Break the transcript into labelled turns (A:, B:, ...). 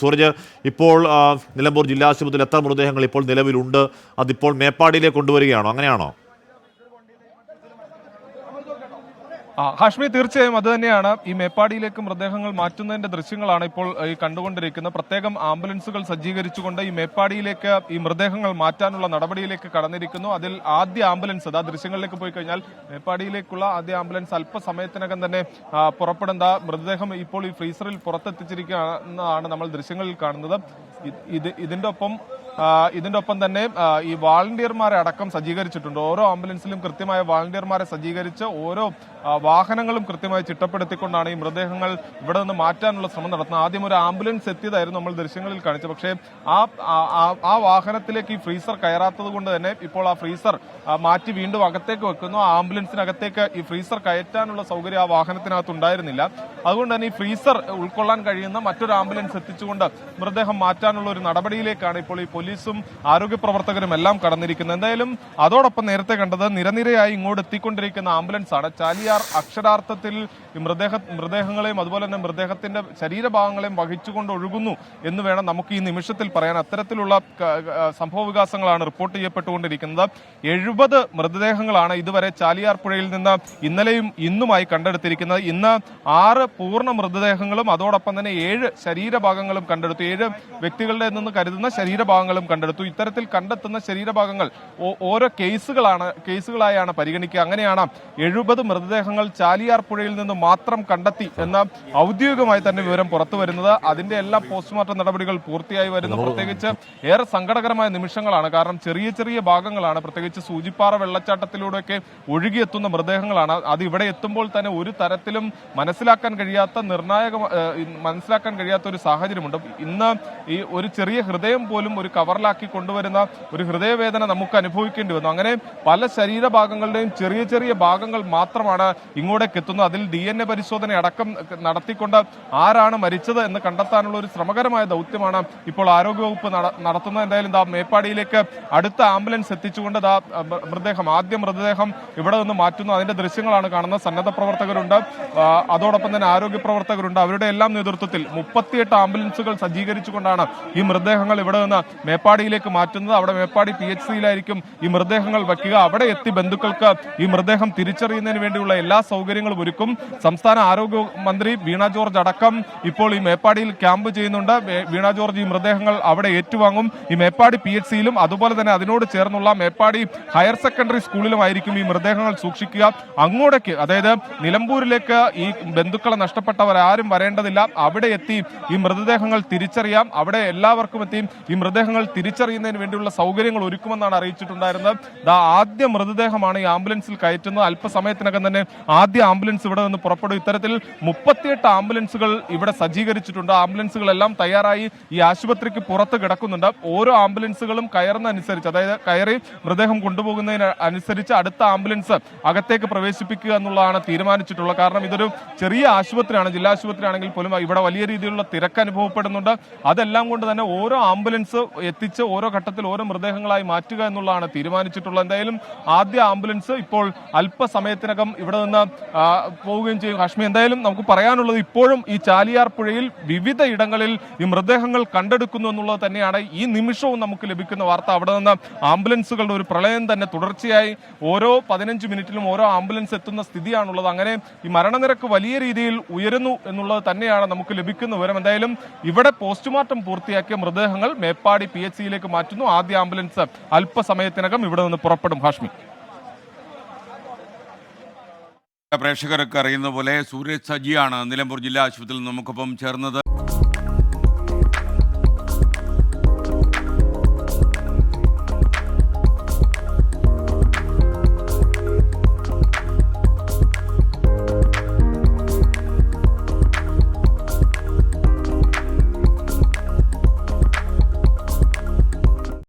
A: സൂരജ് ഇപ്പോൾ നിലമ്പൂർ ജില്ലാ ആശുപത്രിയിൽ എത്ര മൃതദേഹങ്ങൾ ഇപ്പോൾ നിലവിലുണ്ട്? അതിപ്പോൾ മേപ്പാടിയിലേക്ക് കൊണ്ടുവരികയാണോ? അങ്ങനെയാണോ?
B: ആ ഹാഷ്മി തീർച്ചയായും അത് തന്നെയാണ്. ഈ മേപ്പാടിയിലേക്ക് മൃതദേഹങ്ങൾ മാറ്റുന്നതിന്റെ ദൃശ്യങ്ങളാണ് ഇപ്പോൾ ഈ കണ്ടുകൊണ്ടിരിക്കുന്നത്. പ്രത്യേകം ആംബുലൻസുകൾ സജ്ജീകരിച്ചുകൊണ്ട് ഈ മേപ്പാടിയിലേക്ക് ഈ മൃതദേഹങ്ങൾ മാറ്റാനുള്ള നടപടിയിലേക്ക് കടന്നിരിക്കുന്നു. അതിൽ ആദ്യ ആംബുലൻസ് ആ ദൃശ്യങ്ങളിലേക്ക് പോയി കഴിഞ്ഞാൽ മേപ്പാടിയിലേക്കുള്ള ആദ്യ ആംബുലൻസ് അല്പസമയത്തിനകം തന്നെ പുറപ്പെടുന്ന മൃതദേഹം ഇപ്പോൾ ഈ ഫ്രീസറിൽ പുറത്തെത്തിച്ചിരിക്കുന്നതാണ് നമ്മൾ ദൃശ്യങ്ങളിൽ കാണുന്നത്. ഇത് ഇത് ഇതിന്റെ ഒപ്പം ഇതിന്റെ ഒപ്പം തന്നെ ഈ വാളണ്ടിയർമാരെ അടക്കം സജ്ജീകരിച്ചിട്ടുണ്ട്. ഓരോ ആംബുലൻസിലും കൃത്യമായ വാളണ്ടിയർമാരെ സജ്ജീകരിച്ച് ഓരോ വാഹനങ്ങളും കൃത്യമായി ചിട്ടപ്പെടുത്തിക്കൊണ്ടാണ് ഈ മൃതദേഹങ്ങൾ ഇവിടെ നിന്ന് മാറ്റാനുള്ള ശ്രമം നടത്തുന്നത്. ആദ്യം ഒരു ആംബുലൻസ് എത്തിയതായിരുന്നു നമ്മൾ ദൃശ്യങ്ങളിൽ കാണിച്ചത്. പക്ഷേ ആ ആ- വാഹനത്തിലേക്ക് ഈ ഫ്രീസർ കയറാത്തത് കൊണ്ട് തന്നെ ഇപ്പോൾ ആ ഫ്രീസർ മാറ്റി വീണ്ടും അകത്തേക്ക് വെക്കുന്നു. ആ ആംബുലൻസിനകത്തേക്ക് ഈ ഫ്രീസർ കയറ്റാനുള്ള സൗകര്യം ആ വാഹനത്തിനകത്ത് ഉണ്ടായിരുന്നില്ല. അതുകൊണ്ട് തന്നെ ഈ ഫ്രീസർ ഉൾക്കൊള്ളാൻ കഴിയുന്ന മറ്റൊരു ആംബുലൻസ് എത്തിച്ചുകൊണ്ട് മൃതദേഹം മാറ്റാനുള്ള ഒരു നടപടിയിലേക്കാണ് ഇപ്പോൾ ഈ പോലീസും ആരോഗ്യ പ്രവർത്തകരും എല്ലാം കടന്നിരിക്കുന്നത് എന്തായാലും അതോടൊപ്പം നേരത്തെ കണ്ടത് നിരനിരയായി ഇങ്ങോട്ട് എത്തിക്കൊണ്ടിരിക്കുന്ന ആംബുലൻസ് ആണ് ചാലിയാർ അക്ഷരാർത്ഥത്തിൽ മൃതദേഹ മൃതദേഹങ്ങളെയും അതുപോലെ തന്നെ മൃതദേഹത്തിന്റെ ശരീരഭാഗങ്ങളെയും വഹിച്ചുകൊണ്ട് ഒഴുകുന്നു എന്ന് വേണം നമുക്ക് ഈ നിമിഷത്തിൽ പറയാൻ. അത്തരത്തിലുള്ള സംഭവ വികാസങ്ങളാണ് റിപ്പോർട്ട് ചെയ്യപ്പെട്ടുകൊണ്ടിരിക്കുന്നത്. എഴുപത് മൃതദേഹങ്ങളാണ് ഇതുവരെ ചാലിയാർ പുഴയിൽ നിന്ന് ഇന്നലെയും ഇന്നുമായി കണ്ടെടുത്തിരിക്കുന്നത്. ഇന്ന് ആറ് പൂർണ മൃതദേഹങ്ങളും അതോടൊപ്പം തന്നെ ഏഴ് ശരീരഭാഗങ്ങളും കണ്ടെടുത്തു. ഏഴ് വ്യക്തികളുടെ നിന്ന് കരുതുന്ന ശരീരഭാഗങ്ങളും കണ്ടെടുത്തു. ഇത്തരത്തിൽ കണ്ടെത്തുന്ന ശരീരഭാഗങ്ങൾ ഓരോ കേസുകളാണ് കേസുകളായാണ് പരിഗണിക്കുക. അങ്ങനെയാണ് എഴുപത് മൃതദേഹങ്ങൾ ചാലിയാർ പുഴയിൽ നിന്ന് മാത്രം കണ്ടെത്തി എന്ന ഔദ്യോഗികമായി തന്നെ വിവരം പുറത്തു വരുന്നത്. അതിന്റെ എല്ലാ പോസ്റ്റ്മോർട്ടം നടപടികൾ പൂർത്തിയായി വരുന്നു പ്രത്യേകിച്ച് ഏറെ സങ്കടകരമായ നിമിഷങ്ങളാണ്. കാരണം ചെറിയ ചെറിയ ഭാഗങ്ങളാണ്. പ്രത്യേകിച്ച് സൂചിപ്പാറ വെള്ളച്ചാട്ടത്തിലൂടെയൊക്കെ ഒഴുകിയെത്തുന്ന മൃതദേഹങ്ങളാണ്. അത് ഇവിടെ എത്തുമ്പോൾ തന്നെ ഒരു തരത്തിലും മനസ്സിലാക്കാൻ കഴിയാത്ത നിർണായക മനസ്സിലാക്കാൻ കഴിയാത്ത ഒരു സാഹചര്യമുണ്ട്. ഇന്ന് ഈ ഒരു ചെറിയ ഹൃദയം പോലും ഒരു കവറിലാക്കി കൊണ്ടുവരുന്ന ഒരു ഹൃദയവേദന നമുക്ക് അനുഭവിക്കേണ്ടി വന്നു. അങ്ങനെ പല ശരീരഭാഗങ്ങളുടെയും ചെറിയ ചെറിയ ഭാഗങ്ങൾ മാത്രമാണ് ഇങ്ങോട്ടേക്ക് എത്തുന്നത്. അതിൽ ഡി എൻ എ പരിശോധന അടക്കം നടത്തിക്കൊണ്ട് ആരാണ് മരിച്ചത് എന്ന് കണ്ടെത്താനുള്ള ഒരു ശ്രമകരമായ ദൗത്യമാണ് ഇപ്പോൾ ആരോഗ്യവകുപ്പ് നട- നടത്തുന്നത്. എന്തായാലും ദാ മേപ്പാടിയിലേക്ക് അടുത്ത ആംബുലൻസ് എത്തിച്ചുകൊണ്ട് ദാ മൃതദേഹം ആദ്യ മൃതദേഹം ഇവിടെ നിന്ന് മാറ്റുന്നു. അതിന്റെ ദൃശ്യങ്ങളാണ് കാണുന്നത്. സന്നദ്ധ പ്രവർത്തകരുണ്ട്. അതോടൊപ്പം തന്നെ ആരോഗ്യ പ്രവർത്തകരുണ്ട്. അവരുടെ എല്ലാം നേതൃത്വത്തിൽ മുപ്പത്തിയെട്ട് ആംബുലൻസുകൾ സജ്ജീകരിച്ചുകൊണ്ടാണ് ഈ മൃതദേഹങ്ങൾ ഇവിടെ നിന്ന് മേപ്പാടിയിലേക്ക് മാറ്റുന്നത് അവിടെ മേപ്പാടി പി എച്ച് സിയിലായിരിക്കും ഈ മൃതദേഹങ്ങൾ വയ്ക്കുക. അവിടെ എത്തി ബന്ധുക്കൾക്ക് ഈ മൃതദേഹം തിരിച്ചറിയുന്നതിന് വേണ്ടിയുള്ള എല്ലാ സൗകര്യങ്ങളും ഒരുക്കും. സംസ്ഥാന ആരോഗ്യ മന്ത്രി വീണ ജോർജ് അടക്കം ഇപ്പോൾ ഈ മേപ്പാടിയിൽ ക്യാമ്പ് ചെയ്യുന്നുണ്ട്. വീണ ജോർജ് ഈ മൃതദേഹങ്ങൾ അവിടെ ഏറ്റുവാങ്ങും. ഈ മേപ്പാടി പി എച്ച് സിയിലും അതുപോലെ തന്നെ അതിനോട് ചേർന്നുള്ള മേപ്പാടി ഹയർ സെക്കൻഡറി സ്കൂളിലുമായിരിക്കും ഈ മൃതദേഹങ്ങൾ സൂക്ഷിക്കുക. അങ്ങോട്ടേക്ക് അതായത് നിലമ്പൂരിലേക്ക് ഈ ബന്ധുക്കളെ നഷ്ടപ്പെട്ടവർ ആരും വരേണ്ടതില്ല. അവിടെ എത്തി ഈ മൃതദേഹങ്ങൾ തിരിച്ചറിയാം. അവിടെ എല്ലാവർക്കും എത്തി ഈ മൃതദേഹങ്ങൾ തിരിച്ചറിയുന്നതിന് വേണ്ടിയുള്ള സൗകര്യങ്ങൾ ഒരുക്കുമെന്നാണ് അറിയിച്ചിട്ടുണ്ടായിരുന്നത്. ദാ ആദ്യ മൃതദേഹമാണ് ഈ ആംബുലൻസിൽ കയറ്റുന്നത്. അല്പസമയത്തിനകം തന്നെ ആദ്യ ആംബുലൻസ് ഇവിടെ നിന്ന് പുറപ്പെടും. ഇത്തരത്തിൽ മുപ്പത്തിയെട്ട് ആംബുലൻസുകൾ ഇവിടെ സജ്ജീകരിച്ചിട്ടുണ്ട്. ആംബുലൻസുകളെല്ലാം തയ്യാറായി ഈ ആശുപത്രിക്ക് പുറത്ത് കിടക്കുന്നുണ്ട്. ഓരോ ആംബുലൻസുകളും കയറുന്ന അനുസരിച്ച് അതായത് കയറി മൃതദേഹം കൊണ്ടുപോകുന്നതിന് അനുസരിച്ച് അടുത്ത ആംബുലൻസ് അകത്തേക്ക് പ്രവേശിപ്പിക്കുക എന്നുള്ളതാണ് തീരുമാനിച്ചിട്ടുള്ളത്. കാരണം ഇതൊരു ചെറിയ ആശുപത്രിയാണ്. ജില്ലാ ആശുപത്രി ആണെങ്കിൽ പോലും ഇവിടെ വലിയ രീതിയിലുള്ള തിരക്ക് അനുഭവപ്പെടുന്നുണ്ട്. അതെല്ലാം കൊണ്ട് തന്നെ ഓരോ ആംബുലൻസ് എത്തിച്ച് ഓരോ ഘട്ടത്തിൽ ഓരോ മൃതദേഹങ്ങളായി മാറ്റുക എന്നുള്ളതാണ് തീരുമാനിച്ചിട്ടുള്ളത്. എന്തായാലും ആദ്യ ആംബുലൻസ് ഇപ്പോൾ അല്പസമയത്തിനകം ഇവിടെ നിന്ന് പോവുകയും ചെയ്യും. ഹാഷ്മി എന്തായാലും നമുക്ക് പറയാനുള്ളത് ഇപ്പോഴും ഈ ചാലിയാർ പുഴയിൽ വിവിധ ഇടങ്ങളിൽ ഈ മൃതദേഹങ്ങൾ കണ്ടെടുക്കുന്നു എന്നുള്ളത് തന്നെയാണ് ഈ നിമിഷവും നമുക്ക് ലഭിക്കുന്ന വാർത്ത. അവിടെ നിന്ന് ആംബുലൻസുകളുടെ ഒരു പ്രളയം തന്നെ തുടർച്ചയായി ഓരോ പതിനഞ്ച് മിനിറ്റിലും ഓരോ ആംബുലൻസ് എത്തുന്ന സ്ഥിതിയാണുള്ളത്. അങ്ങനെ ഈ മരണനിരക്ക് വലിയ രീതിയിൽ ഉയരുന്നു എന്നുള്ളത് തന്നെയാണ് നമുക്ക് ലഭിക്കുന്ന വിവരം. എന്തായാലും ഇവിടെ പോസ്റ്റ്മോർട്ടം പൂർത്തിയാക്കിയ മൃതദേഹങ്ങൾ മേപ്പാടി പി എച്ച് സിയിലേക്ക് മാറ്റുന്നു. ആദ്യ ആംബുലൻസ് അല്പസമയത്തിനകം ഇവിടെ നിന്ന് പുറപ്പെടും. ഹാഷ്മി.
C: പ്രേക്ഷകർക്ക് അറിയുന്ന പോലെ സൂരജ് സജിയാണ് നിലമ്പൂർ ജില്ലാ ആശുപത്രിയിൽ നമുക്കൊപ്പം ചേർന്നത്.